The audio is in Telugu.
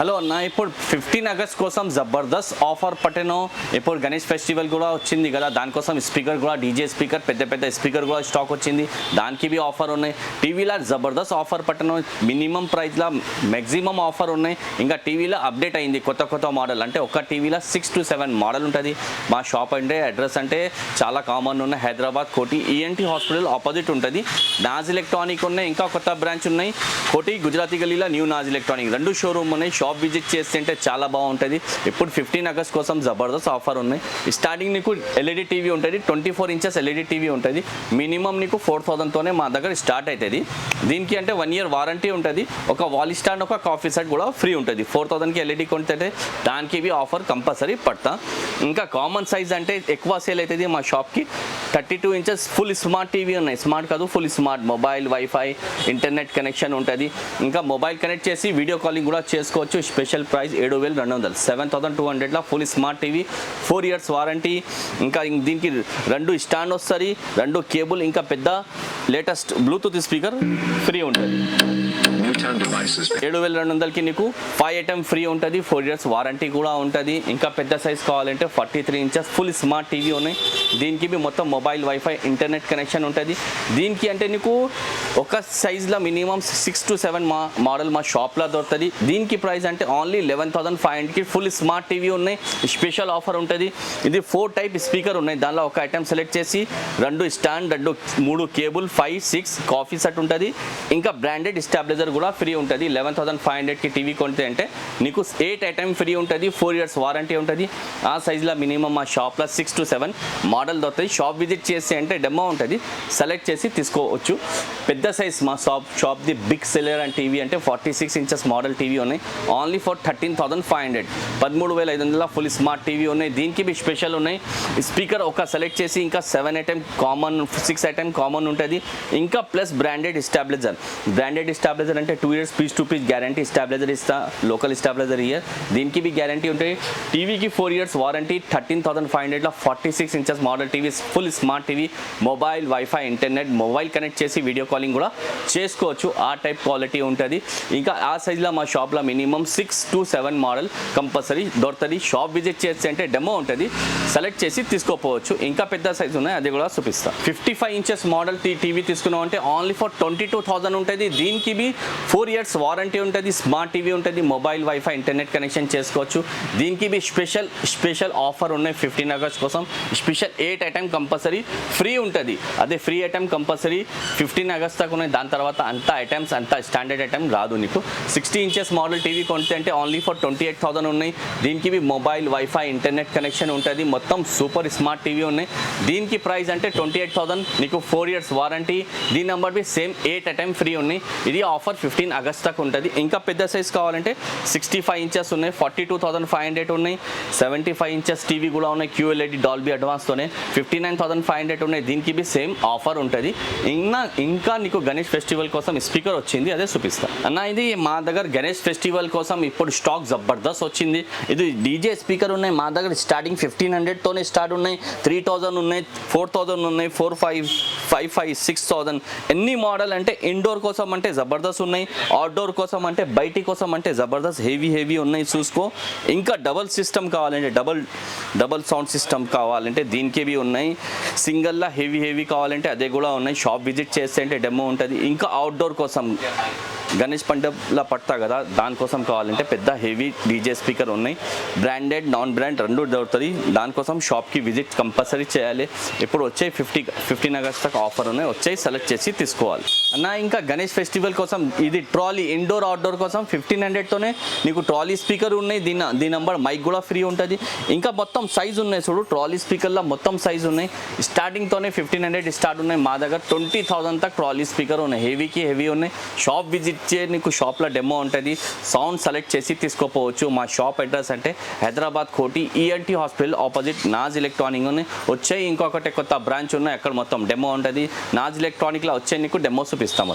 హలో అన్న ఇప్పుడు ఫిఫ్టీన్ ఆగస్ట్ కోసం జబర్దస్త్ ఆఫర్ పట్టెను? ఇప్పుడు గణేష్ ఫెస్టివల్ కూడా వచ్చింది కదా దానికోసం స్పీకర్ కూడా డీజే స్పీకర్ పెద్ద పెద్ద స్పీకర్ కూడా స్టాక్ వచ్చింది. దానికి బి ఆఫర్ ఉన్నాయి. టీవీలో జబర్దస్త్ ఆఫర్ పట్టెను మినిమం ప్రైస్లో మ్యాక్సిమం ఆఫర్ ఉన్నాయి. ఇంకా టీవీలో అప్డేట్ అయింది కొత్త కొత్త మోడల్. అంటే ఒక టీవీలో సిక్స్ టు సెవెన్ మోడల్ ఉంటుంది. మా షాప్ అంటే అడ్రస్ అంటే చాలా కామన్ ఉన్నాయి. Hyderabad Koti ENT hospital opposite ఉంటుంది. నాజ్ ఎలక్ట్రానిక్ ఉన్నాయి ఇంకా కొత్త బ్రాంచ్ ఉన్నాయి. కోటి గుజరాతీ గలీలో న్యూ నాజ్ ఎలక్ట్రానిక్. రెండు షోరూమ్ ఉన్నాయి షాప్ విజిట్ చేస్తుంటే చాలా బాగుంటుంది. ఇప్పుడు ఫిఫ్టీన్ ఆగస్ట్ కోసం జబర్దస్త్ ఆఫర్ ఉన్నాయి. స్టార్టింగ్ నీకు ఎల్ఈడి టీవీ ఉంటుంది twenty four inches LED TV ఉంటుంది. మినిమం నీకు ఫోర్ థౌసండ్తోనే మా దగ్గర స్టార్ట్ అవుతుంది దీనికి అంటే వన్ ఇయర్ వారంటీ ఉంటుంది. ఒక వాల్ స్టాండ్ ఒక కాఫీ సెట్ కూడా ఫ్రీ ఉంటుంది. ఫోర్ థౌసండ్కి ఎల్ఈడి కొంటే దానికి ఇవి ఆఫర్ కంపల్సరీ పడతా. ఇంకా కామన్ సైజ్ అంటే ఎక్కువ సేల్ అవుతుంది మా షాప్కి thirty two inches full smart TV ఉన్నాయి. స్మార్ట్ కాదు full smart mobile wifi internet connection ఉంటుంది. ఇంకా మొబైల్ కనెక్ట్ చేసి వీడియో కాలింగ్ కూడా చేసుకోవచ్చు. స్పెషల్ ప్రైస్ ఏడు వేలు రెండు వందలు. సెవెన్ థౌసండ్ టూ హండ్రెడ్లో full smart TV four years warranty. ఇంకా దీనికి రెండు స్టాండ్ వస్తుంది రెండు కేబుల్ ఇంకా పెద్ద లేటెస్ట్ బ్లూటూత్ స్పీకర్ ఫ్రీ ఉంటుంది. ఏడు వేల రెండు వందలకి నీకు ఫైవ్ ఐటమ్ ఫ్రీ ఉంటుంది ఫోర్ ఇయర్స్ వారంటీ కూడా ఉంటుంది. ఇంకా పెద్ద సైజ్ కావాలంటే forty three inches full smart TV ఉన్నాయి. దీనికి మీ మొత్తం మొబైల్ వైఫై ఇంటర్నెట్ కనెక్షన్ ఉంటుంది. దీనికి అంటే నీకు ఒక సైజ్లో మినిమం సిక్స్ టు సెవెన్ మా మోడల్ మా షాప్లో దొరుకుతుంది. దీనికి ప్రైస్ అంటే ఓన్లీ లెవెన్ థౌసండ్ ఫైవ్ హండ్రెడ్కి ఫుల్ స్మార్ట్ టీవీ ఉన్నాయి. స్పెషల్ ఆఫర్ ఉంటుంది. ఇది ఫోర్ టైప్ స్పీకర్ ఉన్నాయి. దానిలో ఒక ఐటమ్ సెలెక్ట్ చేసి రెండు స్టాండ్ రెండు మూడు cable five six coffee set ఉంటుంది. ఇంకా బ్రాండెడ్ స్టాబ్లైజర్ కూడా ఫ్రీ ఉంటుంది. లెవెన్ థౌసండ్ ఫైవ్ హండ్రెడ్కి టీవీ కొంటే అంటే నీకు ఎయిట్ ఐటమ్ ఫ్రీ ఉంటుంది. ఫోర్ ఇయర్స్ వారంటీ ఉంటుంది. ఆ సైజులో మినిమం మా షాప్లో సిక్స్ టు సెవెన్ మోడల్ దొరుకుతుంది షాప్ విజిట్ చేసి అంటే డెమో ఉంటుంది. సెలెక్ట్ చేసి తీసుకోవచ్చు. పెద్ద సైజ్ మా షాప్ షాప్ది బిగ్ సెల్లర్ అండ్ టీవీ అంటే forty six inches model TV ఉన్నాయి. Only for thirteen thousand five hundred పదమూడు వేల ఐదు వందల ఫుల్ స్మార్ట్ టీవీ ఉన్నాయి. దీనికి మీ స్పెషల్ ఉన్నాయి. స్పీకర్ ఒక సెలెక్ట్ చేసి ఇంకా seven item common six item common ఉంటుంది. ఇంకా plus branded stabilizer branded stabilizer అంటే two years piece to piece guarantee stabilizer ఇస్తా లోకల్ స్టాబ్లైజర్ ఇయర్ దీనికి బి గ్యారంటీ ఉంటాయి టీవీకి four years warranty thirteen thousand five హండ్రెడ్లో forty six inches model TV full smart TV mobile wifi internet mobile connect చేసి వీడియో కాలింగ్ కూడా చేసుకోవచ్చు. ఆ టైప్ క్వాలిటీ ఉంటుంది. ఇంకా ఆ సైజ్లో మా షాప్లో minimum six to seven model compulsory దొరుకుతుంది. షాప్ విజిట్ చేస్తే అంటే డెమో ఉంటుంది. సెలెక్ట్ చేసి తీసుకోపోవచ్చు. ఇంకా పెద్ద సైజ్ ఉన్నాయి అది కూడా చూపిస్తా. Fifty five inches model TV తీసుకున్నాం అంటే only for twenty two thousand ఉంటుంది. దీనికి బి ఫోర్ ఇయర్స్ వారంటీ ఉంటుంది స్మార్ట్ టీవీ ఉంటుంది మొబైల్ వైఫై ఇంటర్నెట్ కనెక్షన్ చేసుకోవచ్చు. దీనికి మీ స్పెషల్ స్పెషల్ ఆఫర్ ఉన్నాయి ఫిఫ్టీన్ ఆగస్ట్ కోసం. Special eight item compulsory free ఉంటుంది. అదే free item compulsory fifteen August దాకా ఉన్నాయి. దాని తర్వాత అంత ఐటమ్స్ అంత స్టాండర్డ్ ఐటమ్ రాదు నీకు. సిక్స్టీ ఇంచెస్ మోడల్ టీవీ కొంటే అంటే only for twenty eight thousand ఉన్నాయి. దీనికి మీ మొబైల్ వైఫై ఇంటర్నెట్ కనెక్షన్ ఉంటుంది. మొత్తం సూపర్ స్మార్ట్ టీవీ ఉన్నాయి. దీనికి ప్రైస్ అంటే ట్వంటీ ఎయిట్ థౌసండ్ నీకు ఫోర్ ఇయర్స్ వారంటీ. దీని నెంబర్ బి సేమ్ ఎయిట్ ఐటమ్ ఫ్రీ ఉన్నాయి. ఇది ఆఫర్ ఫిఫ్టీన్ ఆగస్ట్ దాకా ఉంటుంది. ఇంకా పెద్ద సైజ్ కావాలంటే సిక్స్టీ ఫైవ్ ఇంచెస్ ఉన్నాయి forty two thousand five hundred ఉన్నాయి సెవెంటీ ఫైవ్ ఇంచెస్ టీవీ కూడా ఉన్నాయి QLED Dolby అడ్వాన్స్తోనే fifty nine thousand five hundred ఉన్నాయి. దీనికి బి సేమ్ ఆఫర్ ఉంటుంది. ఇంకా ఇంకా నీకు గణేష్ ఫెస్టివల్ కోసం స్పీకర్ వచ్చింది అదే చూపిస్తా. అన్న ఇది మా దగ్గర గణేష్ ఫెస్టివల్ కోసం ఇప్పుడు స్టాక్ జబర్దస్త్ వచ్చింది. ఇది డీజే స్పీకర్ ఉన్నాయి మా దగ్గర స్టార్టింగ్ ఫిఫ్టీన్ హండ్రెడ్తోనే స్టార్ట్ ఉన్నాయి త్రీ థౌజండ్ ఉన్నాయి ఫోర్ థౌజండ్ ఉన్నాయి four five five five six thousand ఎన్ని మోడల్ అంటే ఇండోర్ కోసం అంటే జబర్దస్త్ ఉన్నాయి అవుట్డోర్ కోసం అంటే బయటి కోసం అంటే జబర్దస్త్ హెవీ హెవీ ఉన్నాయి చూసుకో. ఇంకా డబల్ సిస్టమ్ కావాలంటే డబల్ డబల్ సౌండ్ సిస్టమ్ కావాలంటే దీనికివి ఉన్నాయి. సింగల్లా హెవీ హెవీ కావాలంటే అదే కూడా ఉన్నాయి. షాప్ విజిట్ చేస్తే అంటే డెమో ఉంటుంది. ఇంకా అవుట్డోర్ కోసం గణేష్ పండుగలా పడతా కదా దానికోసం కావాలంటే పెద్ద హెవీ డీజే స్పీకర్ ఉన్నాయి. బ్రాండెడ్ నాన్ బ్రాండ్ రెండు దొరుకుతుంది. దానికోసం షాప్కి విజిట్ కంపల్సరీ చేయాలి. ఇప్పుడు వచ్చే ఫిఫ్టీ ఫిఫ్టీన్ అగస్ట్ దాకా ఆఫర్ ఉన్నాయి. వచ్చే సెలెక్ట్ చేసి తీసుకోవాలి. అన్న ఇంకా గణేష్ ఫెస్టివల్ కోసం ఇది ట్రాలీ ఇండోర్ అవుట్డోర్ కోసం ఫిఫ్టీన్ హండ్రెడ్తోనే నీకు ట్రాలీ స్పీకర్ ఉన్నాయి. దీని దీని నంబర్ మైక్ కూడా ఫ్రీ ఉంటుంది. ఇంకా మొత్తం సైజ్ ఉన్నాయి చూడు. ట్రాలీ స్పీకర్లో మొత్తం సైజ్ ఉన్నాయి. స్టార్టింగ్తోనే ఫిఫ్టీన్ హండ్రెడ్ స్టార్ట్ ఉన్నాయి. మా దగ్గర ట్వంటీ థౌసండ్ తక్ ట్రాలీ స్పీకర్ ఉన్నాయి. హెవీకి హెవీ ఉన్నాయి. షాప్ విజిట్ ఇచ్చే నీకు షాప్లో డెమో ఉంటుంది. సౌండ్ సెలెక్ట్ చేసి తీసుకోపోవచ్చు. మా షాప్ అడ్రస్ అంటే Hyderabad Koti ENT hospital opposite Naaz electronic వచ్చే ఇంకొకటి కొత్త బ్రాంచ్ ఉన్నాయి అక్కడ మొత్తం డెమో ఉంటుంది. నాజ్ ఎలక్ట్రానిక్లో వచ్చే నీకు డెమో చూపిస్తాము